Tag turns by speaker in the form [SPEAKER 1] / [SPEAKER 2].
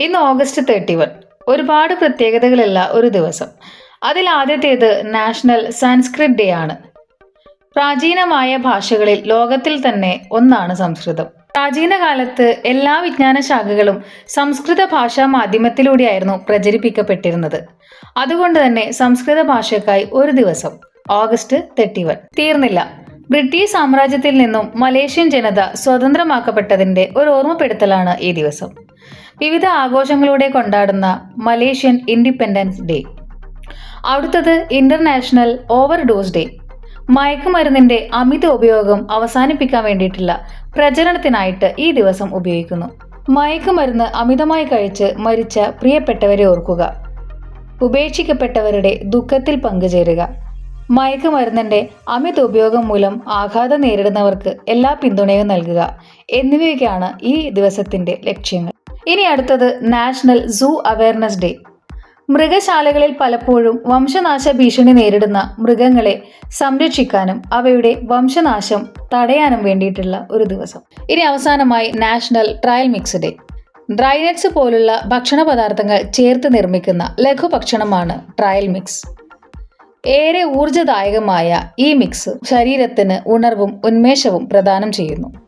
[SPEAKER 1] ഇന്ന് August thirty one. ഒരുപാട് പ്രത്യേകതകളുള്ള ഒരു ദിവസം. അതിൽ ആദ്യത്തേത് നാഷണൽ സാൻസ്ക്രിറ്റ് ഡേ ആണ്. പ്രാചീനമായ ഭാഷകളിൽ ലോകത്തിൽ തന്നെ ഒന്നാണ് സംസ്കൃതം. പ്രാചീന കാലത്ത് എല്ലാ വിജ്ഞാന ശാഖകളും സംസ്കൃത ഭാഷാ മാധ്യമത്തിലൂടെയായിരുന്നു പ്രചരിപ്പിക്കപ്പെട്ടിരുന്നത്. അതുകൊണ്ട് തന്നെ സംസ്കൃത ഭാഷയ്ക്കായി ഒരു ദിവസം ഓഗസ്റ്റ് തേർട്ടി വൺ. തീർന്നില്ല. ബ്രിട്ടീഷ് സാമ്രാജ്യത്തിൽ നിന്നും മലേഷ്യൻ ജനത സ്വതന്ത്രമാക്കപ്പെട്ടതിന്റെ ഒരു ഓർമ്മപ്പെടുത്തലാണ് ഈ ദിവസം. വിവിധ ആഘോഷങ്ങളോടെ കൊണ്ടാടുന്ന മലേഷ്യൻ ഇൻഡിപെൻഡൻസ് ഡേ. അടുത്തത് ഇന്റർനാഷണൽ ഓവർഡോസ് ഡേ. മയക്കുമരുന്നിന്റെ അമിത ഉപയോഗം അവസാനിപ്പിക്കാൻ വേണ്ടിയിട്ടുള്ള പ്രചരണത്തിനായിട്ട് ഈ ദിവസം ഉപയോഗിക്കുന്നു. മയക്കുമരുന്ന് അമിതമായി കഴിച്ച് മരിച്ച പ്രിയപ്പെട്ടവരെ ഓർക്കുക. ഉപേക്ഷിക്കപ്പെട്ടവരുടെ ദുഃഖത്തിൽ പങ്കുചേരുക. മയക്കുമരുന്നിന്റെ അമിത ഉപയോഗം മൂലം ആഘാതം നേരിടുന്നവർക്ക് എല്ലാ പിന്തുണയും നൽകുക. എന്നിവയൊക്കെയാണ് ഈ ദിവസത്തിന്റെ ലക്ഷ്യങ്ങൾ. ഇനി അടുത്തത് നാഷണൽ സൂ അവയർനെസ് ഡേ. മൃഗശാലകളിൽ പലപ്പോഴും വംശനാശ ഭീഷണി നേരിടുന്ന മൃഗങ്ങളെ സംരക്ഷിക്കാനും അവയുടെ വംശനാശം തടയാനും വേണ്ടിയിട്ടുള്ള ഒരു ദിവസം. ഇനി അവസാനമായി national trail mix day. Dry nuts പോലുള്ള ഭക്ഷണ പദാർത്ഥങ്ങൾ ചേർത്ത് നിർമ്മിക്കുന്ന ലഘുഭക്ഷണമാണ് ട്രയൽ മിക്സ്. ഏറെ ഊർജദായകമായ ഈ മിക്സ് ശരീരത്തിന് ഉണർവും ഉന്മേഷവും പ്രദാനം ചെയ്യുന്നു.